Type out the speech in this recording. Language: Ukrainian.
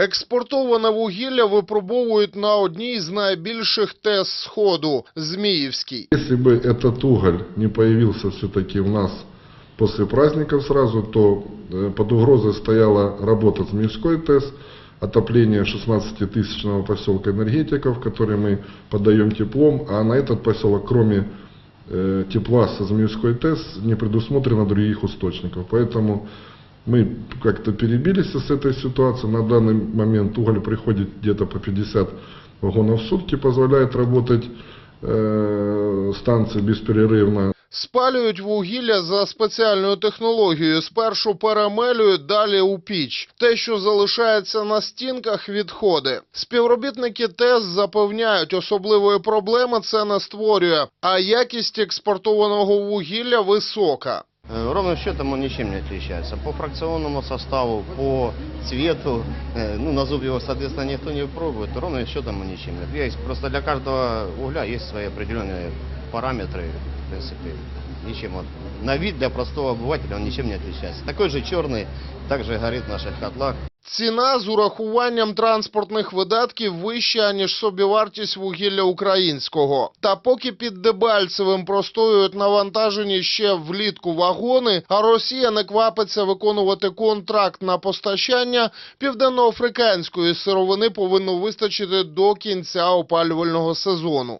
Експортоване вугілля випробовують на одній з найбільших ТЕС Сходу – Зміївській. Если бы этот уголь не появился все-таки у нас после праздников сразу, то э, под угрозой стояла работа Змеевской ТЭС, отопление 16-тысячного поселка энергетиков, в который мы подаем теплом, а на этот поселок, кроме э, тепла со Змеевской ТЭС, не предусмотрено других источников. Поэтому мы как-то перебились с этой ситуацией. На данный момент уголь приходит где-то по 50 вагонов в сутки, позволяет работать э, станции бесперерывно. Спалюють вугілля за спеціальною технологією. Спершу перемелюють, далі у піч. Те, що залишається на стінках, відходи. Співробітники ТЕС запевняють, особливої проблеми це не створює, а якість експортованого вугілля висока. Э, Ровным счетом он ничем не отличается. По фракционному составу, по цвету, э, ну, на зуб его, соответственно, никто не пробует. Ровным счетом он ничем не отличается. Просто для каждого угля есть свои определенные параметры, в принципе, ничем он. На вид для простого обывателя он ничем не отличается. Такой же черный, также горит в наших котлах. Ціна з урахуванням транспортних видатків вища, ніж собівартість вугілля українського. Та поки під Дебальцевим простоюють навантажені ще влітку вагони, а Росія не квапиться виконувати контракт на постачання, південноафриканської сировини повинно вистачити до кінця опалювального сезону.